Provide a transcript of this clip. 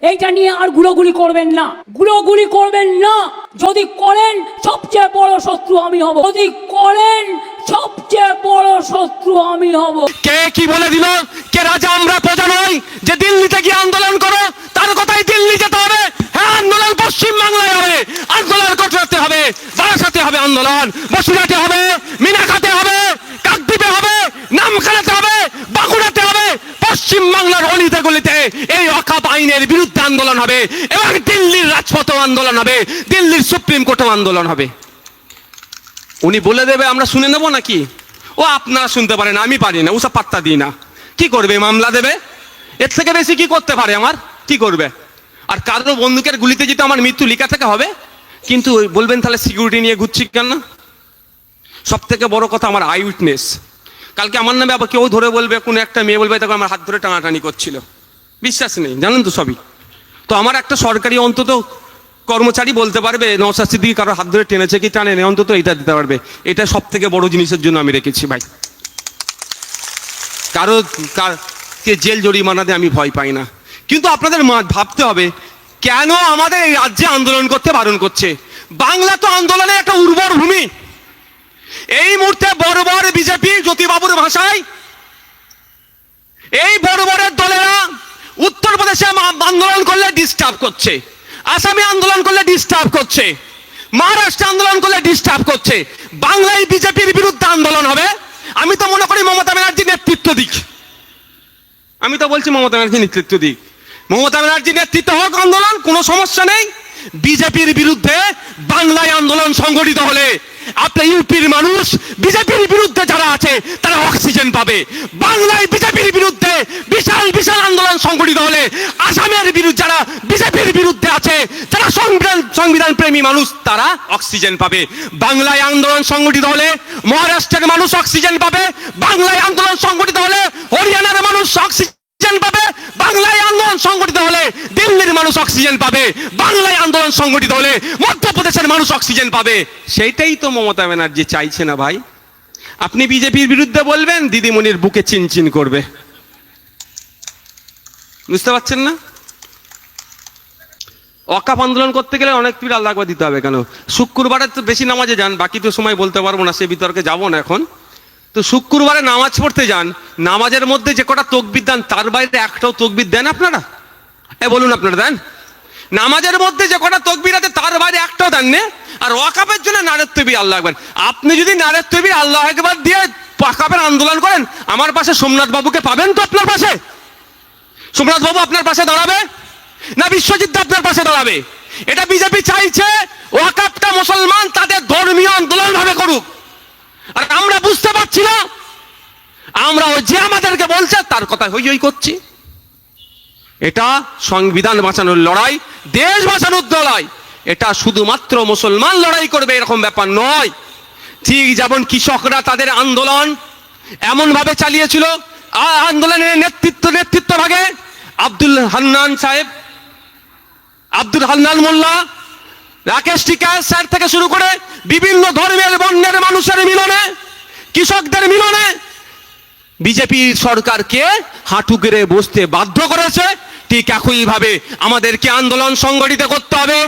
এইটা নিয়ে আর গুলোগুলি করবেন না। গুলোগুলি করবেন না। যদি করেন, সবচেয়ে বড় শত্রু আমি হব। যদি করেন, সবচেয়ে বড় শত্রু আমি হব। কে কি বলে দিল? কে রাজা আমরা প্রজা নই? যে দিল্লিতে গিয়ে আন্দোলন করো, তার কথাই দিল্লি যেতে হবে। হ্যাঁ আন্দোলন পশ্চিম বাংলায় হবে। আন্দোলন করতে হবে, বারাসাতে হবে আন্দোলন বসুরাতে হবে মিনাখাতে হবে কাকদ্বীপে হবে নামখানাতে হবে বাঁকুড়াতে হবে পশ্চিম বাংলার অলিতে গলিতে এই অকাপ আইনের বিরুদ্ধে আন্দোলন হবে এবং দিল্লির রাজপথ আন্দোলন হবে, দিল্লির সুপ্রিম কোর্টও আন্দোলন হবে। উনি বলে দেবে, আমরা শুনে নেব নাকি? ও, আপনারা শুনতে পারেন, আমি পারি না ওসব পাত্তা দিই না। কি করবে, মামলা দেবে? এর থেকে বেশি কি করতে পারে আমার? কি করবে? আর কারও বন্দুকের গুলিতে যেতে আমার মৃত্যু লিখা থেকে হবে? কিন্তু বলবেন, তাহলে সিকিউরিটি নিয়ে ঘুরছি কেন? সব থেকে বড় কথা আমার আই উইটনেস কালকে আমার নামে আবার কেউ ধরে বলবে, কোনো একটা মেয়ে বলবে তখন আমার হাত ধরে টানাটানি করছিল। বিশ্বাস নেই, জানেন তো সবই। তো আমার একটা সরকারি অন্তত কর্মচারী বলতে পারবে নৌশাদ সিদ্দিকি কারও হাত ধরে টেনেছে কি টানে নেই অন্তত এটা দিতে পারবে। এটা সব থেকে বড় জিনিসের জন্য আমি রেখেছি ভাই। কারও কে জেল জরিমানাতে আমি ভয় পাই না। কিন্তু আপনাদের ভাবতে হবে, কেন আমাদের এই রাজ্যে আন্দোলন করতে বারণ করছে? বাংলা তো আন্দোলনের একটা উর্বর ভূমি। এই মুহূর্তে বড় বড় বিজেপি জ্যোতিবাবুর ভাষায়, এই বড় বড় দলেরা উত্তরপ্রদেশে আন্দোলন করলে ডিস্টার্ব করছে, আসামে আন্দোলন করলে ডিস্টার্ব করছে, মহারাষ্ট্রে আন্দোলন করলে ডিস্টার্ব করছে, বাংলায় বিজেপির বিরুদ্ধে আন্দোলন হবে। আমি তো মনে করি মমতা ব্যানার্জি নেতৃত্ব দিক। আমি তো বলছি মমতা ব্যানার্জি নেতৃত্ব দিক। মমতা ব্যানার্জি নেতৃত্ব হোক আন্দোলন, কোনো সমস্যা নেই। বিজেপির বিরুদ্ধে বাংলায় আন্দোলন সংগঠিত হলে আপনার ইউপির মানুষ, বিজেপির বিরুদ্ধে যারা আছে, তারা অক্সিজেন পাবে। বাংলায় বিজেপির বিরুদ্ধে বিশাল বিশাল আন্দোলন সংগঠিত হলে আসামের বিরুদ্ধে যারা বিজেপির বিরুদ্ধে আছে যারা সংবিধান সংবিধান প্রেমী মানুষ, তারা অক্সিজেন পাবে। বাংলায় আন্দোলন সংগঠিত হলে মহারাষ্ট্রের মানুষ অক্সিজেন পাবে। বাংলায় আন্দোলন সংগঠিত হলে হরিয়ানার মানুষ অক্সিজেন পাবে। বাংলায় আন্দোলন সংগঠিত হলে মানুষ অক্সিজেন পাবে। বাংলায় আন্দোলন সংগঠিত হলে মধ্যপ্রদেশের মানুষ অক্সিজেন পাবে। সেইটাই তো মমতা ব্যানার্জি চাইছে না ভাই। আপনি বিজেপির বিরুদ্ধে বলবেন, দিদিমণির বুকে চিনচিন করবে। বুঝতে পারছেন না? অকাপ আন্দোলন করতে গেলে অনেক পীর আল্লাহ দিতে হবে কেন? শুক্রবারে তো বেশি নামাজে যান, বাকি তো সময় বলতে পারব না, সে বিতর্কে যাব না এখন। তো শুক্রবারে নামাজ পড়তে যান, নামাজের মধ্যে যে কটা তকবির দেন, তার বাইরে একটাও তকবির দেন আপনারা? এ, বলুন আপনারা দেন। নামাজের মধ্যে যে কটা তকবির আছে, তার বাইরে একটাও দেন নে। আর ওয়াকাপের জন্য নারের তৈবি আল্লাহ একবার আপনি যদি নারের তৈবি আল্লাহ একবার দিয়ে ওয়াকাপের আন্দোলন করেন, আমার পাশে সোমনাথ বাবুকে পাবেন তো আপনার পাশে? সোমনাথ বাবু আপনার পাশে দাঁড়াবে? না বিশ্বজিৎ আপনার পাশে দাঁড়াবে? এটা বিজেপি চাইছে ওয়াকাপটা মুসলমান তাদের ধর্মীয় আন্দোলন ভাবে করুক। আর আমরা বুঝতে পারছি না। আমরা ওই যে আমাদেরকে বলছে, তার কথা হই হই করছি। এটা সংবিধান বাঁচানোর লড়াই, দেশ বাঁচানোর লড়াই। এটা শুধুমাত্র মুসলমান লড়াই করবে এরকম ব্যাপার নয়। ঠিক যেমন কৃষকরা তাদের আন্দোলন এমন ভাবে চালিয়েছিল আন্দোলনের নেতৃত্ব নেতৃত্ব ভাগে আব্দুল হান্নান সাহেব, আব্দুল হান্নান মোল্লা, রাকেশ টিকার স্যার থেকে শুরু করে বিভিন্ন ধর্মের, বর্ণের মানুষের মিলনে, কৃষকদের মিলনে বিজেপি সরকারকে হাঁটু গেড়ে বসতে বাধ্য করেছে। ঠিক একইভাবে আমাদেরকে আন্দোলন সংগঠিত করতে হবে।